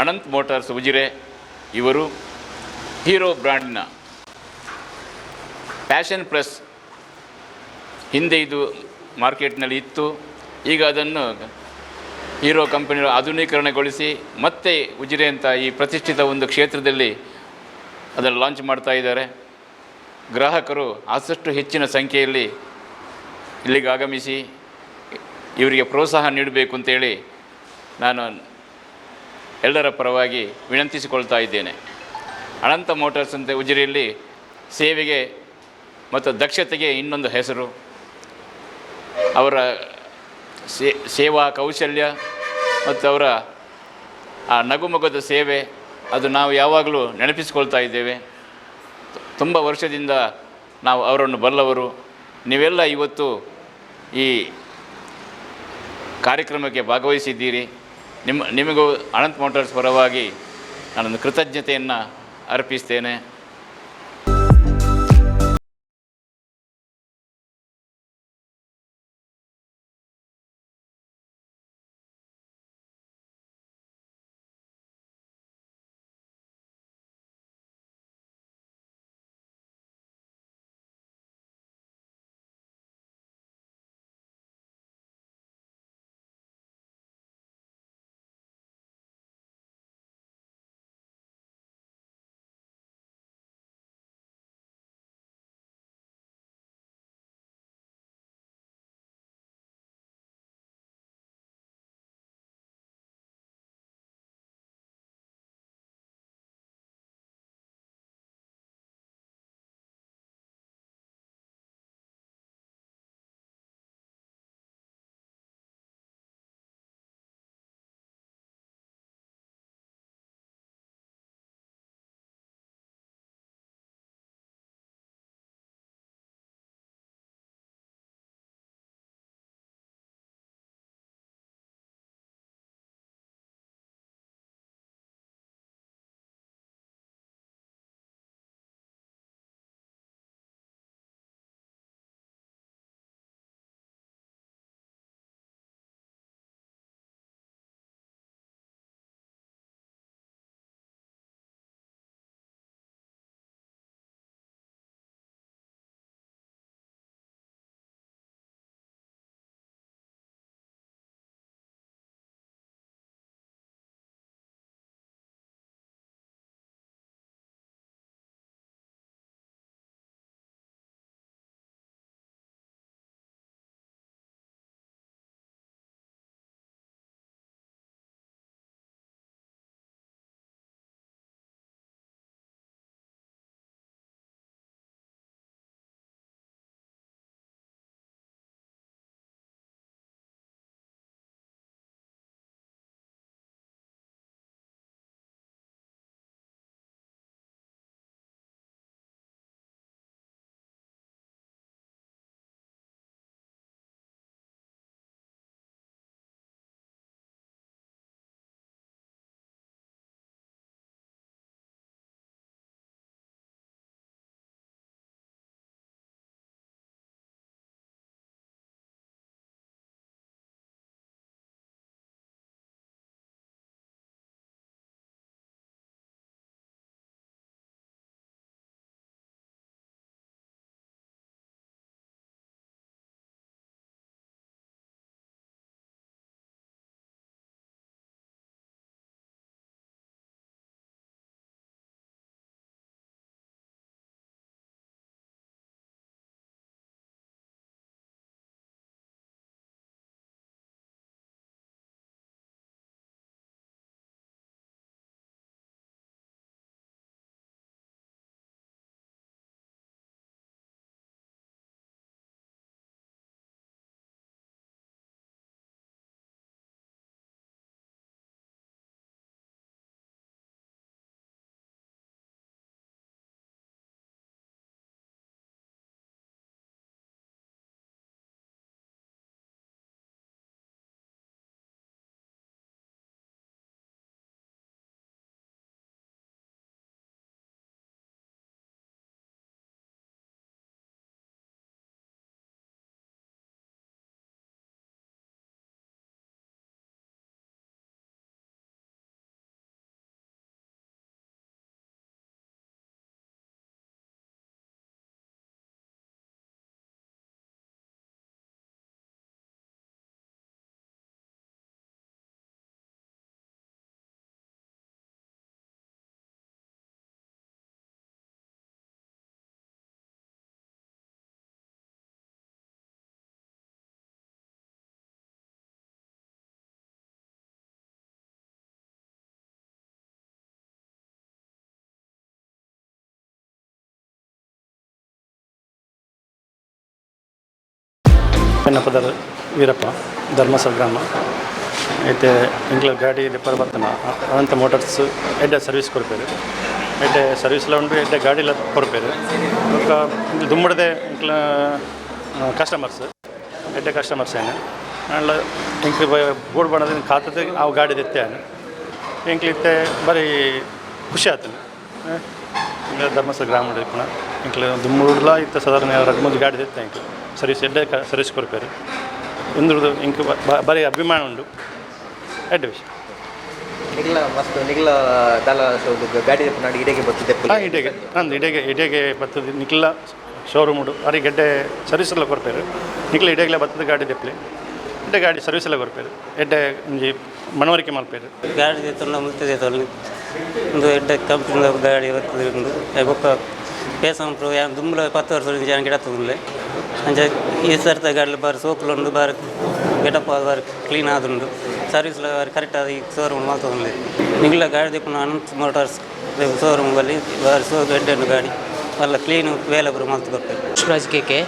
Ananth motors Ujire, ಇವರು hero ಬ್ರ್ಯಾಂಡ್ನ passion plus ಹಿಂದೆ ಇದು ಮಾರ್ಕೆಟ್ನಲ್ಲಿ ಇತ್ತು. ಈಗ ಅದನ್ನು ಹೀರೋ ಕಂಪನಿಗಳು ಆಧುನೀಕರಣಗೊಳಿಸಿ ಮತ್ತೆ ಉಜಿರೆ ಅಂತ ಈ ಪ್ರತಿಷ್ಠಿತ ಒಂದು ಕ್ಷೇತ್ರದಲ್ಲಿ ಅದನ್ನು ಲಾಂಚ್ ಮಾಡ್ತಾ ಇದ್ದಾರೆ. ಗ್ರಾಹಕರು ಆದಷ್ಟು ಹೆಚ್ಚಿನ ಸಂಖ್ಯೆಯಲ್ಲಿ ಇಲ್ಲಿಗೆ ಆಗಮಿಸಿ, ಇವರಿಗೆ ಪ್ರೋತ್ಸಾಹ ನೀಡಬೇಕು ಅಂತೇಳಿ ನಾನು ಎಲ್ಲರ ಪರವಾಗಿ ವಿನಂತಿಸಿಕೊಳ್ತಾ ಇದ್ದೇನೆ. ಅನಂತ ಮೋಟಾರ್ಸ್ ಅಂತ ಉಜಿರೆಯಲ್ಲಿ ಸೇವೆಗೆ ಮತ್ತು ದಕ್ಷತೆಗೆ ಇನ್ನೊಂದು ಹೆಸರು. ಅವರ ಸೇವಾ ಕೌಶಲ್ಯ ಮತ್ತು ಅವರ ಆ ನಗುಮಗದ ಸೇವೆ, ಅದು ನಾವು ಯಾವಾಗಲೂ ನೆನಪಿಸಿಕೊಳ್ತಾ ಇದ್ದೇವೆ. ತುಂಬ ವರ್ಷದಿಂದ ನಾವು ಅವರನ್ನು ಬಲ್ಲವರು. ನೀವೆಲ್ಲ ಇವತ್ತು ಈ ಕಾರ್ಯಕ್ರಮಕ್ಕೆ ಭಾಗವಹಿಸಿದ್ದೀರಿ. ನಿಮ್ಮ ನಿಮಗೂ ಅನಂತ್ ಮೋಟರ್ಸ್ ಪರವಾಗಿ ನಾನೊಂದು ಕೃತಜ್ಞತೆಯನ್ನು ಅರ್ಪಿಸ್ತೇನೆ. ಪೆನ್ನಪ್ಪದ ವೀರಪ್ಪ, ಧರ್ಮಸ್ಥಳ ಗ್ರಾಮ. ಐತೆ ಇಂಕ್ಲ ಗಾಡಿ ರಿಪೇರ್ ಬರ್ತಾನ ಅನಂತ ಮೋಟರ್ಸ್, ಎಡ್ಡೆ ಸರ್ವಿಸ್ ಕೊಡ್ಬೇರು ಎಡ್ಡೆ ಸರ್ವಿಸ್ಲ ಉಂಡು ಎಡ್ಡೆ ಗಾಡಿಲ ಕೊಡ್ಬೇಕು ಬೊಕ್ಕ ದುಮ್ಮಡದೆ ಇಂಕ್ಲ ಕಸ್ಟಮರ್ಸ್ ಎಡ್ಡೆ ಕಸ್ಟಮರ್ಸ್ ಏನು. ಆಮೇಲೆ ಇಂಕ್ಲಿ ಬೋರ್ಡ್ ಬಣ್ಣದ ಖಾತದ ಅವು ಗಾಡಿ ದಿತ್ತೆ ಇಂಕ್ಲಿ ಇತ್ತೆ, ಬರೀ ಖುಷಿ ಆತನು ಧರ್ಮಸ್ಥಳ ಗ್ರಾಮ ಇಂಕ್ಲ ದುಮ್ಮೂರ್ಲ ಇತ್ತ ಸಾಧಾರಣ ಎರಡು ಗಾಡಿ ಇತ್ತೆ ಇಂಕ್ಲಿ ಸರ್ವಿಸ್ ಎಡ್ಡೆ ಸರ್ವಿಸ್ ಕೊಡ್ಪೇರು ಇಂದ್ರದು ಇಂಕ ಬರೀ ಅಭಿಮಾನ ಉಂಡು ಎಡ್ಡ ವಿಷಯ ನಿಗ್ಲ ಮಸ್ತ್ ನಿಗ್ಲ ದಾಲ ಗಾಡಿ ನಾಡು ಇಡೆಗೆ ಬರ್ತದೆ ಹಾಂ ಇಡೆಗೆ. ನಂದು ಇಡೆಗೆ ಇಡೆಗೆ ಬರ್ತದೆ. ನಿಕ್ಲ ಶೋರೂಮ್ ಉಡು ಅರಿ ಗೆಡ್ಡೆ ಸರ್ವಿಸ್ ಎಲ್ಲ ಕೊಡ್ಪೇರು ನಿಕ್ಲ ಇಡೆಗೆಲ್ಲ ಬರ್ತದೆ ಗಾಡಿ ದೆಪ್ಲಿ. ಎಡ್ಡೆ ಗಾಡಿ ಸರ್ವಿಸ್ ಎಲ್ಲ ಕೊಡ್ಪೇರು ಎಡ್ಡೆ ಒಂಜಿ ಮನವರಿಕೆ ಮಲ್ಪೇರು. ಗಾಡಿ ದೇತಲ್ಲ ಮುಲ್ತದೆ ತೊಲ್ಲಿ ಒಂದು ಎಡ್ಡೆ ಕಂಪ್ನಿದ ಗಾಡಿ ಬರ್ತದೆ ಒಂದು. ಬೊಕ್ಕ ಪೇಸಂಪ್ರು ಯಾನ್ ದುಂಬುಲ ಪತ್ತು ವರ್ಷ ಜನ ಗಿಡ ತುಂದುಲೆ ಅಂಚ ಈ ಸರ್ತ ಗಾಡಿ ಬಾರಿ ಸೋಕುಲು ಉಂಡು ಬಾರಿ ಗೆಟಪ್ ಬಾರಿ ಕ್ಲೀನ್ ಆದುಂಡು ಸರ್ವಿಸ್ ಬಾರಿ ಕರೆಕ್ಟ್ ಆದ ಈ ಶೋರೂಮ್ ಮಾಲ್ತೊಂದುಲೆ ನಿಗ್ಲ ಗಾಡಿ ದಿಪ್ಪುನ ಅನಂತ್ ಮೋಟಾರ್ಸ್ ಶೋರೂಮ್ ಬಲ್ಲಿ ಬಾರಿ ಸೋ ಎಡ್ಡೆ ಗಾಡಿ ಎಲ್ಲ ಕ್ಲೀನ್ ವೇಲಬರು ಮಾಲ್ತು ಕೊಡ್ತೇವೆ Pushparaj K K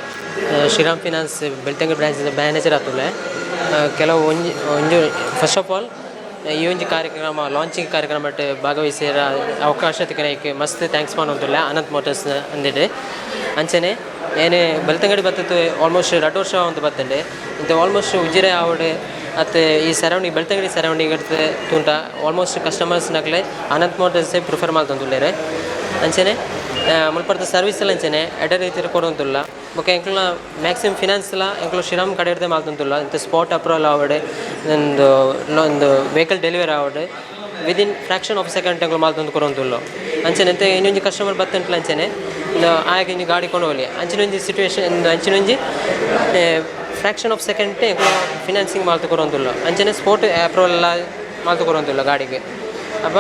Shriram finance Belthangady ಬ್ರಾಂಚಿನ manager ಆತುಲೆ ಕೆಲವು ಒಂಜಿ ಒಂಜು ಫಸ್ಟ್ ಆಫ್ ಆಲ್ ಈ ಒಂಜಿ ಕಾರ್ಯಕ್ರಮ ಲಾಂಚಿಂಗ್ ಕಾರ್ಯಕ್ರಮ ಭಾಗವಹಿಸಿರ ಅವಕಾಶ ತಿಕ್ಕನಕ್ಕೆ ಮಸ್ತ್ ಥ್ಯಾಂಕ್ಸ್ ಮಾಡೋದಿಲ್ಲ ಅನಂತ್ ಮೋಟರ್ಸ್ ಅಂದಿದೆ ಅಂಚನೆ ಏನೇ ಬೆಳ್ತಂಗಡಿ ಬತ್ತಿತ್ತು ಆಲ್ಮೋಸ್ಟ್ ಎರಡು ವರ್ಷ ಒಂದು ಬತ್ತಂಡೆ ಇಂಥ ಆಲ್ಮೋಸ್ಟ್ ಉಜಿರೆ ಆವಡೆ ಮತ್ತು ಈ ಸರೌಂಡಿಂಗ್, ಬೆಳ್ತಂಗಡಿ ಸರೌಂಡಿಂಗ್ ಇರ್ತದೆ, ತುಂಟ. ಆಲ್ಮೋಸ್ಟ್ ಕಸ್ಟಮರ್ಸ್ ನಕ್ಲೆ ಅನಂತ್ ಮೋಟರ್ಸೇ ಪ್ರಿಫರ್ ಮಾಡ್ತಂದುಳ್ಳೇರೆ ಅಂಚೆನೆ ಮುಲ್ಪರ್ದ ಸರ್ವಿಸ್ ಎಲ್ಲ ಅಂಚನೆ, ಎಡ ರೀತಿ ಕೊಡೋಂತಿಲ್ಲ ಓಕೆ ಎಂಕ್ಲ ಮ್ಯಾಕ್ಸಿಮಮ್ ಫಿನಾನ್ಸ್ ಎಲ್ಲ ಎಂಕ್ಲು ಶ್ರೀರಾಮ್ ಕಡೆ ಹಿಡ್ದೆ ಮಾಡ್ತಂತಿಲ್ಲ. ಇಂಥ ಸ್ಪಾಟ್ ಅಪ್ರೂವಲ್ ಆವಡೆ ಒಂದು ಒಂದು ವೆಹಿಕಲ್ ಡೆಲಿವರಿ ಆವಡೆ ವಿದಿನ್ ಫ್ರ್ಯಾಕ್ಷನ್ ಆಫ್ ಸೆಕೆಂಡ್ ಎಂಕ್ಲು ಮಾಡ್ತಂದು ಕೊಡೋಂತಿಲ್ಲ ಅಂಚನೆ ಅಂತ ಇನ್ನೊಂದು ಕಸ್ಟಮರ್ ಬತ್ತಂಟ್ಲ ಅಂಚನೆ ಆಗ ಇನ್ನು ಗಾಡಿ ಹೋಗಲಿ ಅಂಚಿನೊಂಜಿ ಸಿಚುವೇಶನ್ ಅಂಚಿನೊಂಜಿ ಫ್ರ್ಯಾಕ್ಷನ್ ಆಫ್ ಸೆಕೆಂಡ್ ಫಿನಾನ್ಸಿಂಗ್ ಮಾಲ್ತು ಕೊಡೋಂತಿಲ್ಲ ಅಂಚನೆ ಸ್ಪೋರ್ಟ್ ಅಪ್ರೂವಲ್ ಎಲ್ಲ ಮಾಲ್ತು ಕೊರೊಂದುಲ್ಲ ಗಾಡಿಗೆ. ಅಪ್ಪ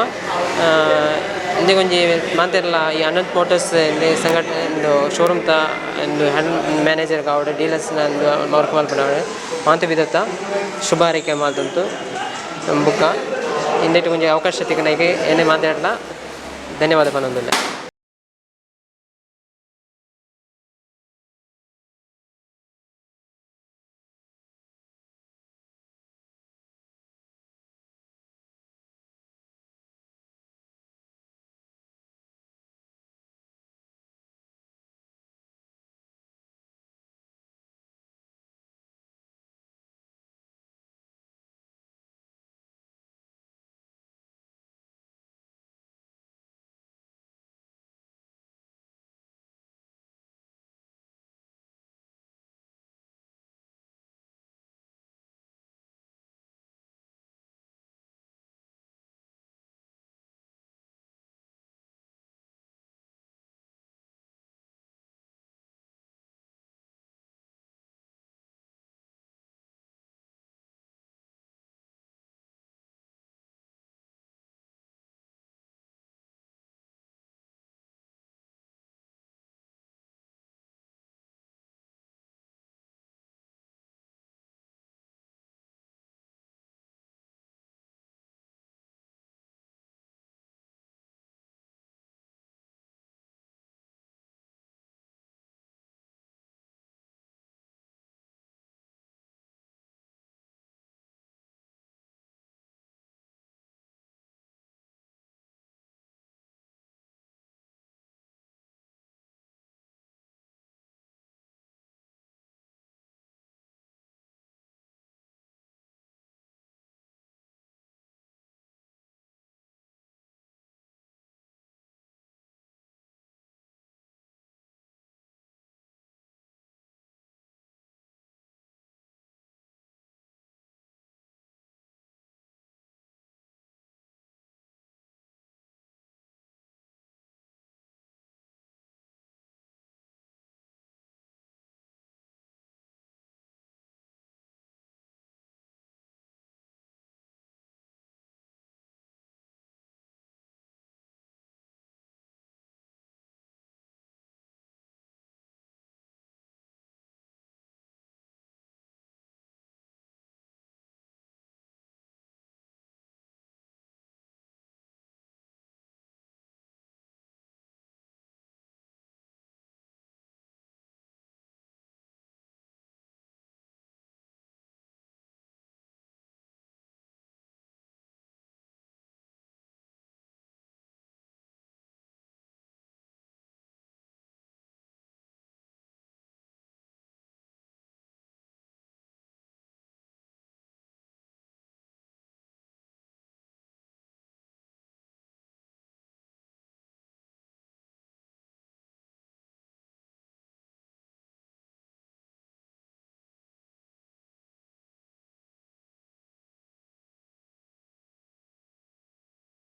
ಇಂದೆ ಒಂಜಿ ಮಾತೆಲ್ಲ ಈ ಅನಂತ್ ಮೋಟರ್ಸ್ ಇಂದೆ ಸಂಘಟನೆ ಒಂದು ಶೋರೂಮ್ ತ ಒಂದು ಹ್ಯಾಂಡ್ ಮ್ಯಾನೇಜರ್ ಕಾವಡೆ ಡೀಲರ್ಸ್ ಒಂದು ವರ್ಕ್ ಮಲ್ಪನಾವಡೆ ಮಾತು ಬಿದತ್ತ ಶುಭ ಹಾರೈಕೆ ಮಾತಂತು ಬುಕ್ಕ. ಇಂದೇಟು ಒಂಜಿ ಅವಕಾಶ ತಿಕ್ಕನಾಗಿ ಏನೇ ಮಾತಾಡಲ್ಲ ಧನ್ಯವಾದ ಪನ್ನೊಂದಿಲ್ಲ